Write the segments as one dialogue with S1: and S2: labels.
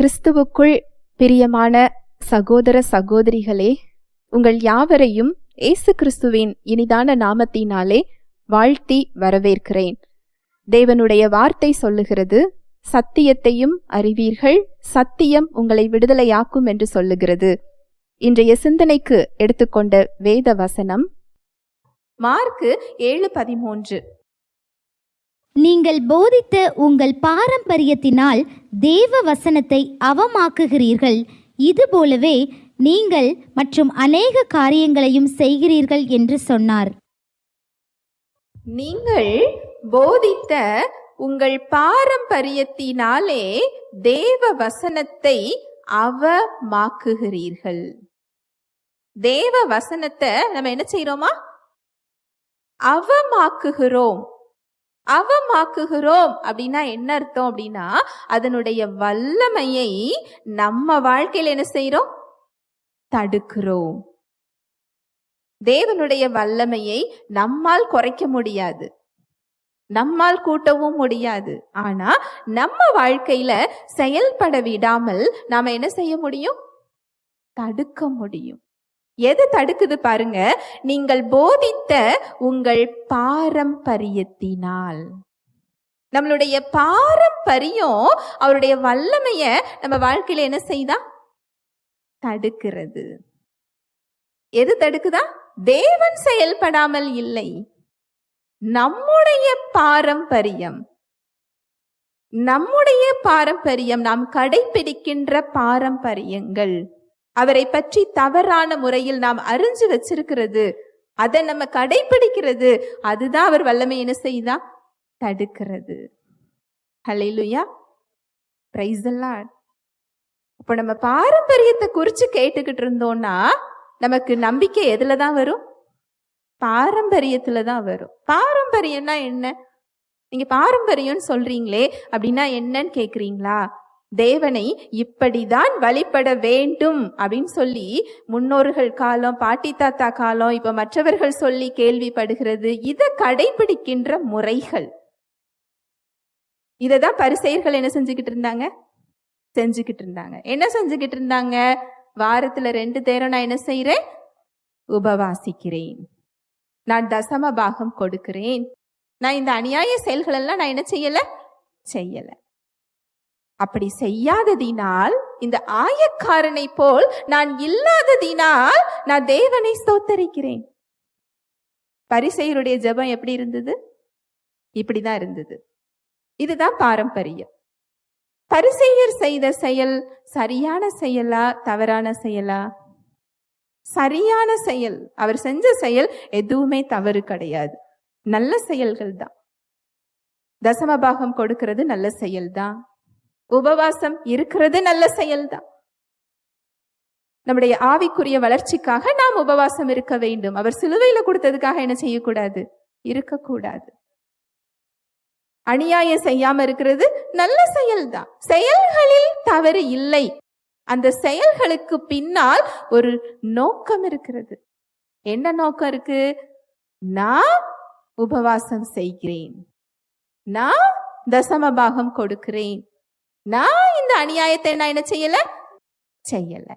S1: கிறிஸ்துவுக்குள் பிரியமான சகோதர சகோதரிகளே உங்கள் யாவரையும் இயேசு கிறிஸ்துவின் இனிதான நாமத்தினாலே வாழ்த்தி வரவேற்கிறேன். தேவனுடைய வார்த்தை சொல்லுகிறது சத்தியத்தையும் அறிவீர்கள் சத்தியம் உங்களை விடுதலையாக்கும் என்று சொல்லுகிறது. இன்றைய சிந்தனைக்கு எடுத்துக்கொண்ட வேத வசனம் மார்க்கு ஏழு பதிமூன்று.
S2: நீங்கள் போதித்த உங்கள் பாரம்பரியத்தினால் தேவ வசனத்தை அவமாக்குகிறீர்கள். இதுபோலவே நீங்கள் மற்றும் அநேக காரியங்களையும் செய்கிறீர்கள் என்று சொன்னார்.
S1: நீங்கள் போதித்த உங்கள் பாரம்பரியத்தினாலே தேவ வசனத்தை அவமாக்குகிறீர்கள். தேவ வசனத்தை நம்ம என்ன செய்யறோமா அவமாக்குகிறோம். அவமாக்குகிறோம் அப்படின்னா என்ன அர்த்தம் அப்படின்னா அதனுடைய வல்லமையை நம்ம வாழ்க்கையில என்ன செய்கிறோம் தடுக்கிறோம். தேவனுடைய வல்லமையை நம்மால் குறைக்க முடியாது. நம்மால் கூட்டவும் முடியாது. ஆனா நம்ம வாழ்க்கையில செயல்பட விடாமல் நாம என்ன செய்ய முடியும்? தடுக்க முடியும். எது தடுக்குது பாருங்க? நீங்கள் போதித்த உங்கள் பாரம்பரியத்தினால். நம்மளுடைய பாரம்பரியம் அவருடைய வல்லமைய நம்ம வாழ்க்கையில என்ன செய்தா? தடுக்கிறது. எது தடுக்குதா? தேவன் செயல்படாமல் இல்லை. நம்முடைய பாரம்பரியம். நம்முடைய பாரம்பரியம் நாம் கடைபிடிக்கின்ற பாரம்பரியங்கள். அவரை பற்றி தவறான முறையில் நாம் அறிஞ்சு வச்சிருக்கிறது. அதை நம்ம கடைபிடிக்கிறது அதுதான் அவர் வல்லமை என்ன செய்தா? தடுக்கிறது. ஹalleluya பிரைஸ் எல்லாம் இப்போ நம்ம பாரம்பரியத்தை குறித்து கேட்டுக்கிட்டு இருந்தோம்னா நமக்கு நம்பிக்கை எதுல தான் வரும்? பாரம்பரியத்துல தான் வரும். பாரம்பரியம்னா என்ன? நீங்க பாரம்பரியம்னு சொல்றீங்களே அப்படின்னா என்னன்னு கேக்குறீங்களா? தேவனை இப்படிதான் வழிபட வேண்டும் அப்படின்னு சொல்லி முன்னோர்கள் காலம் பாட்டி தாத்தா காலம் இப்ப மற்றவர்கள் சொல்லி கேள்விப்படுகிறது. இதை கடைபிடிக்கின்ற முறைகள். இதை தான் பரிசெயர்கள் என்ன செஞ்சுக்கிட்டு இருந்தாங்க? செஞ்சுக்கிட்டு இருந்தாங்க. என்ன செஞ்சுக்கிட்டு இருந்தாங்க? வாரத்துல ரெண்டு தேரம் நான் என்ன செய்யறேன் உபவாசிக்கிறேன். நான் தசம பாகம் கொடுக்கிறேன். நான் இந்த அநியாய செயல்களெல்லாம் நான் என்ன செய்யல? செய்யலை. அப்படி செய்யாததினால் இந்த ஆயக்காரனை போல் நான் இல்லாததினால் நான் தேவனை ஸ்தோத்தரிக்கிறேன். பரிசெயருடைய ஜெபம் எப்படி இருந்தது? இப்படிதான் இருந்தது. இதுதான் பாரம்பரியம். பரிசெயர் செய்த செயல் சரியான செயலா தவறான செயலா? சரியான செயல் அவர் செஞ்ச செயல் எதுவுமே தவறு கிடையாது. நல்ல செயல்கள் தான். தசமபாகம் கொடுக்கிறது நல்ல செயல்தான். உபவாசம் இருக்கிறது நல்ல செயல்தான். நம்முடைய ஆவிக்குரிய வளர்ச்சிக்காக நாம் உபவாசம் இருக்க வேண்டும். அவர் சிலுவையில கொடுத்ததுக்காக என்ன செய்யக்கூடாது? இருக்கக்கூடாது. அநியாயம் செய்யாம இருக்கிறது நல்ல செயல்தான். செயல்களில் தவறு இல்லை. அந்த செயல்களுக்கு பின்னால் ஒரு நோக்கம் இருக்கிறது. என்ன நோக்கம் இருக்கு? நான் உபவாசம் செய்கிறேன். நான் தசம பாகம் கொடுக்கிறேன். நான் இந்த அநியாயத்தை நான் என்ன செய்யல? செய்யல.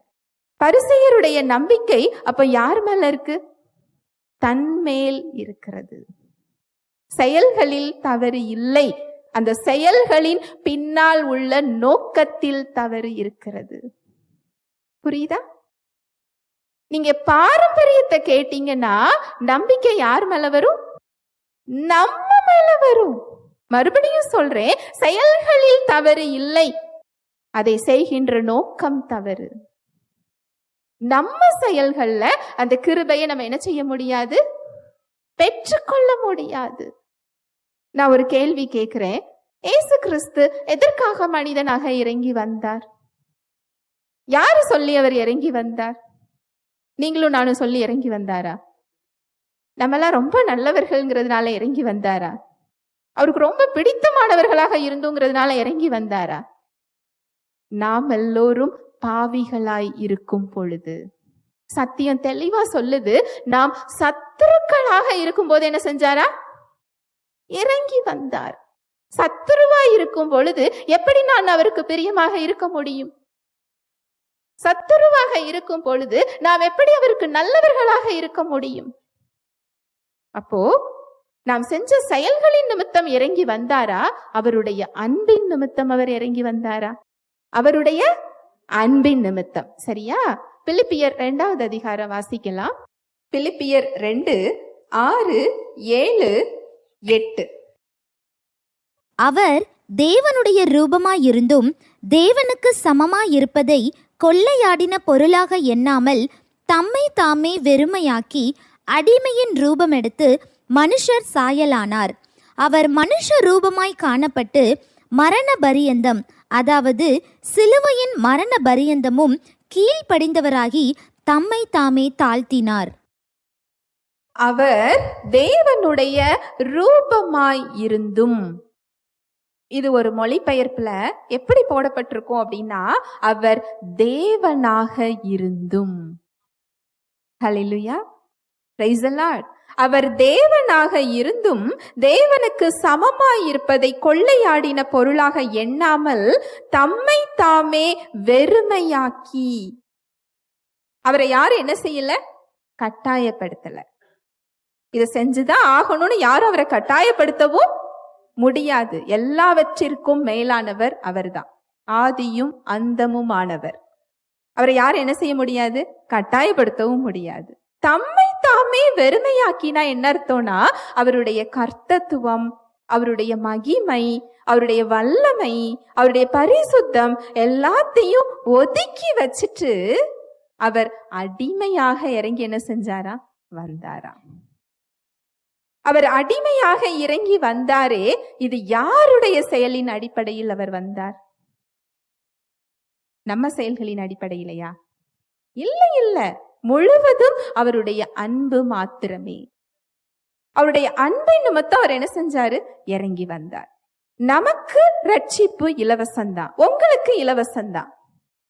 S1: பரிசெயருடைய நம்பிக்கை அப்ப யார் மேல இருக்கு? தன்மேல் இருக்கிறது. செயல்களில் தவறு இல்லை. அந்த செயல்களின் பின்னால் உள்ள நோக்கத்தில் தவறு இருக்கிறது. புரியுதா? நீங்க பாரம்பரியத்தை கேட்டீங்கன்னா நம்பிக்கை யார் மேல வரும்? நம்ம மேல வரும். மறுபடியும் சொல்றேன் செயல்களில் தவறு இல்லை. அதை செய்கின்ற நோக்கம் தவறு. நம்ம செயல்கள்ல அந்த கிருபையை நம்ம என்ன செய்ய முடியாது? பெற்றுக்கொள்ள முடியாது. நான் ஒரு கேள்வி கேட்கிறேன். ஏசு கிறிஸ்து எதற்காக மனிதனாக இறங்கி வந்தார்? யாரு சொல்லி அவர் இறங்கி வந்தார்? நீங்களும் நானும் சொல்லி இறங்கி வந்தாரா? நம்மளாம் ரொம்ப நல்லவர்கள்ங்கிறதுனால இறங்கி வந்தாரா? அவருக்கு ரொம்ப பிடித்தமானவர்களாக இருந்தோங்கிறதுனால இறங்கி வந்தாரா? நாம் எல்லோரும் பாவிகளாய் இருக்கும் பொழுது. சத்தியம் தெளிவா சொல்லுது. நாம் சத்துருக்களாக இருக்கும்போது என்ன செஞ்சாரா? இறங்கி வந்தார். சத்துருவா இருக்கும் பொழுது எப்படி நான் அவருக்கு பிரியமாக இருக்க முடியும்? சத்துருவாக இருக்கும் பொழுது நாம் எப்படி அவருக்கு நல்லவர்களாக இருக்க முடியும்? அப்போ நாம் செஞ்ச செயல்களின் நிமித்தம் இறங்கி வந்தாரா? அவருடைய அன்பின் நிமித்தம் அவர் இறங்கி வந்தாரா? அவருடைய அன்பின் நிமித்தம். சரியா? பிலிப்பியர் இரண்டாவது அதிகாரம் வாசிக்கலாம். பிலிப்பியர் ரெண்டு ஆறு ஏழு எட்டு.
S2: அவர் தேவனுடைய ரூபமாயிருந்தும் தேவனுக்கு சமமாயிருப்பதை கொள்ளையாடின பொருளாக எண்ணாமல் தம்மை தாமே வெறுமையாக்கி அடிமையின் ரூபம் எடுத்து மனுஷர் சாயலானார். அவர் மனுஷ ரூபமாய் காணப்பட்டு மரண பரியந்தம் அதாவது சிலுவையின் மரண பரியந்தமும் கீழ்ப்படிந்தவராகி தம்மை தாமே தாழ்த்தினார்.
S1: அவர் தேவனுடைய ரூபமாய் இருந்தும். இது ஒரு மொழிபெயர்ப்புல எப்படி போடப்பட்டிருக்கும் அப்படின்னா அவர் தேவனாக இருந்தும். ஹலிலுயா பிரைஸ் the அவர் தேவனாக இருந்தும் தேவனுக்கு சமமாயிருப்பதை கொள்ளையாடின பொருளாக எண்ணாமல் தம்மை தாமே வெறுமையாக்கி. அவரை யாரும் என்ன செய்யல? கட்டாயப்படுத்தல. இதை செஞ்சுதான் ஆகணும்னு யாரும் அவரை கட்டாயப்படுத்தவும் முடியாது. எல்லாவற்றிற்கும் மேலானவர் அவர்தான். ஆதியும் அந்தமுமானவர். அவரை யாரும் என்ன செய்ய முடியாது? கட்டாயப்படுத்தவும் முடியாது. தம்மை தான் வெறுமையாக்கினா என்ன அர்த்தம்னா அவருடைய கர்த்தத்துவம் அவருடைய மகிமை அவருடைய வல்லமை அவருடைய பரிசுத்தம் எல்லாத்தையும் ஒதுக்கி வச்சுட்டு அவர் அடிமையாக இறங்கி என்ன செஞ்சாரா? வந்தாரா. அவர் அடிமையாக இறங்கி வந்தாரே இது யாருடைய செயலின் அடிப்படையில் அவர் வந்தார்? நம்ம செயல்களின் அடிப்படையிலையா? இல்லை இல்ல. முழுவதும் அவருடைய அன்பு மாத்திரமே. அவருடைய அன்பை நிமித்தம் அவர் என்ன செஞ்சாரு? இறங்கி வந்தார். நமக்கு ரட்சிப்பு இலவசம்தான். உங்களுக்கு இலவசம்தான்.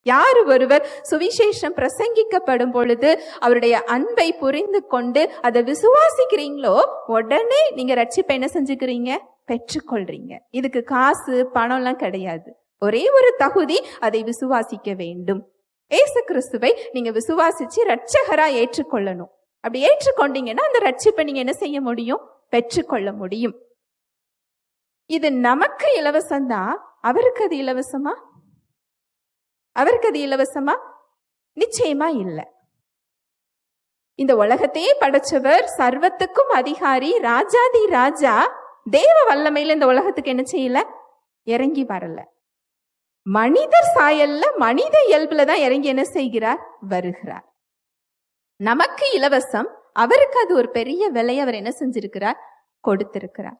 S1: யார் ஒருவர் சுவிசேஷம் பிரசங்கிக்கப்படும் பொழுது அவருடைய அன்பை புரிந்து கொண்டு அதை விசுவாசிக்கிறீங்களோ உடனே நீங்க ரட்சிப்பை என்ன செஞ்சுக்கிறீங்க? பெற்றுக்கொள்றீங்க. இதுக்கு காசு பணம்லாம் கிடையாது. ஒரே ஒரு தகுதி அதை விசுவாசிக்க வேண்டும். ஏசு கிறிஸ்துவை நீங்கள் விசுவாசித்து ரட்சகராக ஏற்றுக்கொள்ளணும். அப்படி ஏற்றுக்கொண்டீங்கன்னா அந்த ரட்சிப்பை நீங்கள் என்ன செய்ய முடியும்? பெற்றுக்கொள்ள முடியும். இது நமக்கு இலவசம்தான் அவருக்கு அது இலவசமா? அவருக்கு அது இலவசமா? நிச்சயமா இல்லை. இந்த உலகத்தையே படைச்சவர் சர்வத்துக்கும் அதிகாரி ராஜாதி ராஜா தேவ வல்லமையில இந்த உலகத்துக்கு என்ன செய்யல? இறங்கி வரல. மனிதர் சாயல்ல மனித இயல்புல தான் இறங்கி என்ன செய்கிறார்? வருகிறார். நமக்கு இலவசம் அவருக்கு அது ஒரு பெரிய விலை அவர் என்ன செஞ்சிருக்கிறார்? கொடுத்திருக்கிறார்.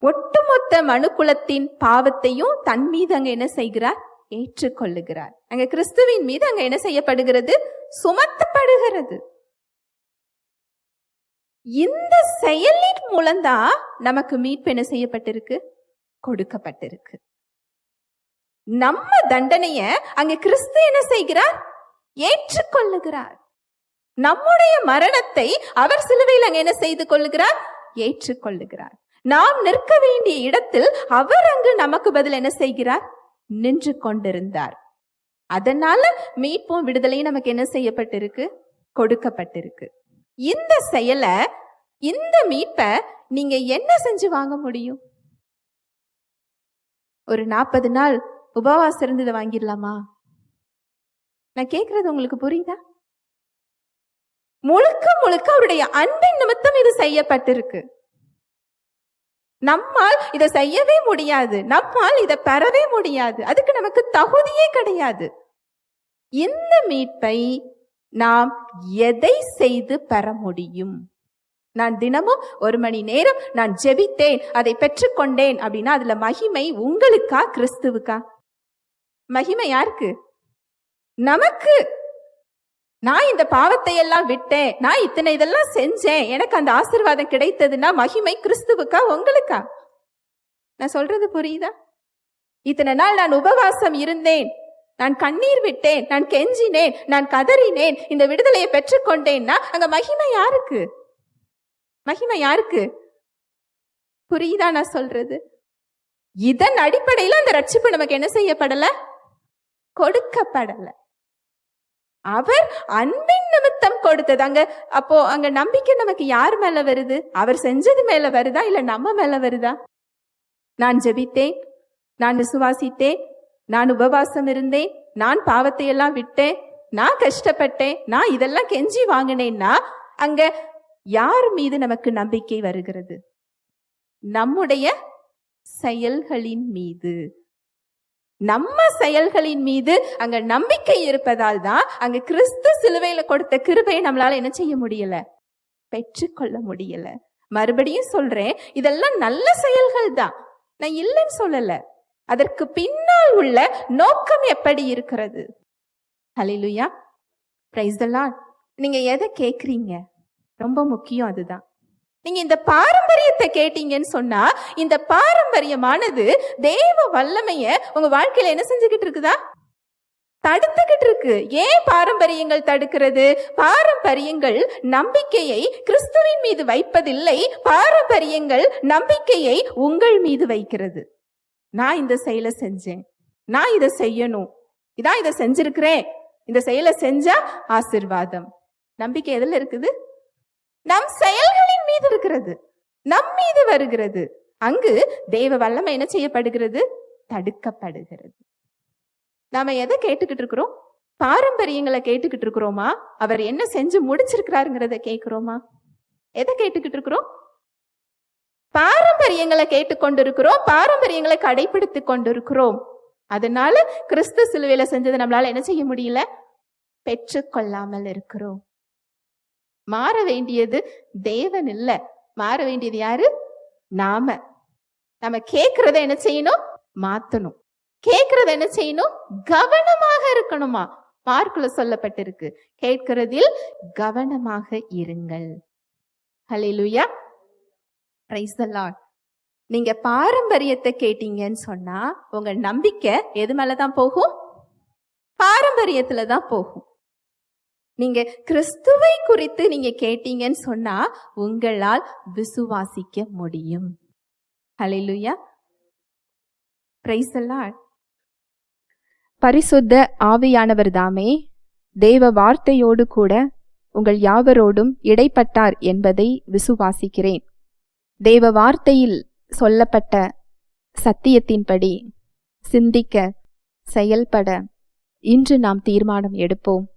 S1: ஒட்டுமொத்த மனுக்குலத்தின் பாவத்தையும் தன் மீது அங்க என்ன செய்கிறார்? ஏற்றுக்கொள்ளுகிறார். அங்க கிறிஸ்துவின் மீது அங்க என்ன செய்யப்படுகிறது? சுமத்தப்படுகிறது. இந்த செயலின் மூலம்தான் நமக்கு மீட்பு என்ன செய்யப்பட்டிருக்கு? கொடுக்கப்பட்டிருக்கு. நம்ம தண்டனைய அங்க கிறிஸ்து என்ன செய்கிறார்? ஏற்றுக்கொள்ளுகிறார். நம்முடைய மரணத்தை அவர் சிலுவையில் அங்க என்ன செய்து கொள்ளுகிறார்? ஏற்றுக்கொள்ளுகிறார். நாம் நிற்க வேண்டிய இடத்தில் அவர் அங்கு நமக்கு பதில் என்ன செய்கிறார்? நின்று கொண்டிருந்தார். அதனால மீட்பும் விடுதலையும் நமக்கு என்ன செய்யப்பட்டிருக்கு? கொடுக்கப்பட்டிருக்கு. இந்த செயலை இந்த மீட்ப நீங்க என்ன செஞ்சு வாங்க முடியும்? ஒரு நாற்பது நாள் உபவாசம் இருந்து இதை வாங்கிடலாமா? நான் கேட்கறது உங்களுக்கு புரியுதா? முழுக்க முழுக்க அவருடைய அன்பின் நிமித்தம் இது செய்யப்பட்டிருக்கு. நம்மால் இதை செய்யவே முடியாது. நம்மால் இதை பெறவே முடியாது. அதுக்கு நமக்கு தகுதியே கிடையாது. இந்த மீட்பை நாம் எதை செய்து பெற முடியும்? நான் தினமும் ஒரு மணி நேரம் நான் ஜெபித்தேன் அதை பெற்றுக்கொண்டேன் அப்படின்னா அதுல மகிமை உங்களுக்கா கிறிஸ்துவுக்கா? மகிமை யாருக்கு? நமக்கு. நான் இந்த பாவத்தை எல்லாம் விட்டேன். நான் இத்தனை இதெல்லாம் செஞ்சேன். எனக்கு அந்த ஆசீர்வாதம் கிடைத்ததுன்னா மகிமை கிறிஸ்துவுக்கா உங்களுக்கா? நான் சொல்றது புரியுதா? இத்தனை நாள் நான் உபவாசம் இருந்தேன். நான் கண்ணீர் விட்டேன். நான் கெஞ்சினேன். நான் கதறினேன். இந்த விடுதலையை பெற்றுக்கொண்டேன்னா அங்க மகிமை யாருக்கு? மகிமை யாருக்கு? புரியுதா நான் சொல்றது? இதன் அடிப்படையில் அந்த ரட்சிப்பு நமக்கு என்ன செய்யப்படலை? கொடுக்கப்படலை. அவர் அன்பின் நிமித்தம் கொடுத்தது. அங்க அப்போ அங்க நம்பிக்கை நமக்கு யார் மேல வருது? அவர் செஞ்சது மேல வருதா? இல்ல நம்ம மேல வருதா? நான் ஜெபித்தேன். நான் விசுவாசித்தேன். நான் உபவாசம் இருந்தேன். நான் பாவத்தை எல்லாம் விட்டேன். நான் கஷ்டப்பட்டேன். நான் இதெல்லாம் கெஞ்சி வாங்கினேன்னா அங்க யார் மீது நமக்கு நம்பிக்கை வருகிறது? நம்முடைய செயல்களின் மீது. நம்ம செயல்களின் மீது அங்க நம்பிக்கை இருப்பதால் தான் அங்க கிறிஸ்து சிலுவையில கொடுத்த கிருபையை நம்மளால என்ன செய்ய முடியல? பெற்றுக்கொள்ள முடியல. மறுபடியும் சொல்றேன் இதெல்லாம் நல்ல செயல்கள் தான். நான் இல்லைன்னு சொல்லல. அதற்கு பின்னால் உள்ள நோக்கம் எப்படி இருக்கிறது? ஹலிலுயா பிரைஸ் நீங்க எதை கேக்குறீங்க? ரொம்ப முக்கியம் அதுதான். நீங்க இந்த பாரம்பரியத்தை கேட்டீங்கன்னு சொன்னா இந்த பாரம்பரியமானது தேவ வல்லமைய உங்க வாழ்க்கையில என்ன செஞ்சுக்கிட்டு இருக்குதா? தடுத்துக்கிட்டு இருக்கு. ஏன் பாரம்பரியங்கள் தடுக்கிறது? பாரம்பரியங்கள் நம்பிக்கையை கிறிஸ்துவின் மீது வைப்பதில்லை. பாரம்பரியங்கள் நம்பிக்கையை உங்கள் மீது வைக்கிறது. நான் இந்த செயலை செஞ்சேன். நான் இதை செய்யணும். இதான் இதை செஞ்சிருக்கிறேன். இந்த செயலை செஞ்சா ஆசிர்வாதம். நம்பிக்கை எதுல இருக்குது? நம் செயல்கள் மீது இருக்கிறது. நம் மீது வருகிறது. அங்கு தெய்வ வல்லமை என்ன செய்யப்படுகிறது? தடுக்கப்படுகிறது. நாம எதை கேட்டுக்கிட்டு இருக்கிறோம்? பாரம்பரியங்களை கேட்டுக்கிட்டு இருக்கிறோமா? அவர் என்ன செஞ்சு முடிச்சிருக்கிறாருங்கிறத கேட்கிறோமா? எதை கேட்டுக்கிட்டு இருக்கிறோம்? பாரம்பரியங்களை கேட்டுக்கொண்டிருக்கிறோம். பாரம்பரியங்களை கடைபிடித்து கொண்டிருக்கிறோம். அதனால கிறிஸ்து சிலுவையில செஞ்சதை நம்மளால என்ன செய்ய முடியல? பெற்றுக்கொள்ளாமல் இருக்கிறோம். மாற வேண்டியது தேவன் இல்ல. மாற வேண்டியது யாரு? நாம. நம்ம கேக்குறத என்ன செய்யணும்? மாத்தணும். கேக்குறத என்ன செய்யணும்? கவனமாக இருக்கணுமா? மார்க்குல சொல்லப்பட்டிருக்கு. கேட்கிறதில் கவனமாக இருங்கள். ஹலிலுயா பிரைஸ் நீங்க பாரம்பரியத்தை கேட்டீங்கன்னு சொன்னா உங்க நம்பிக்கை எது மேலதான் போகும்? பாரம்பரியத்துல தான் போகும். நீங்க கிறிஸ்துவை குறித்து நீங்க கேட்டீங்கன்னு சொன்னா உங்களால் விசுவாசிக்க முடியும். ஹalleluya பிரைஸ்
S3: பரிசுத்த ஆவியானவர் தாமே தேவ வார்த்தையோடு கூட உங்கள் யாவரோடும் இடைப்பட்டார் என்பதை விசுவாசிக்கிறேன். தேவ வார்த்தையில் சொல்லப்பட்ட சத்தியத்தின்படி சிந்திக்க செயல்பட இன்று நாம் தீர்மானம் எடுப்போம்.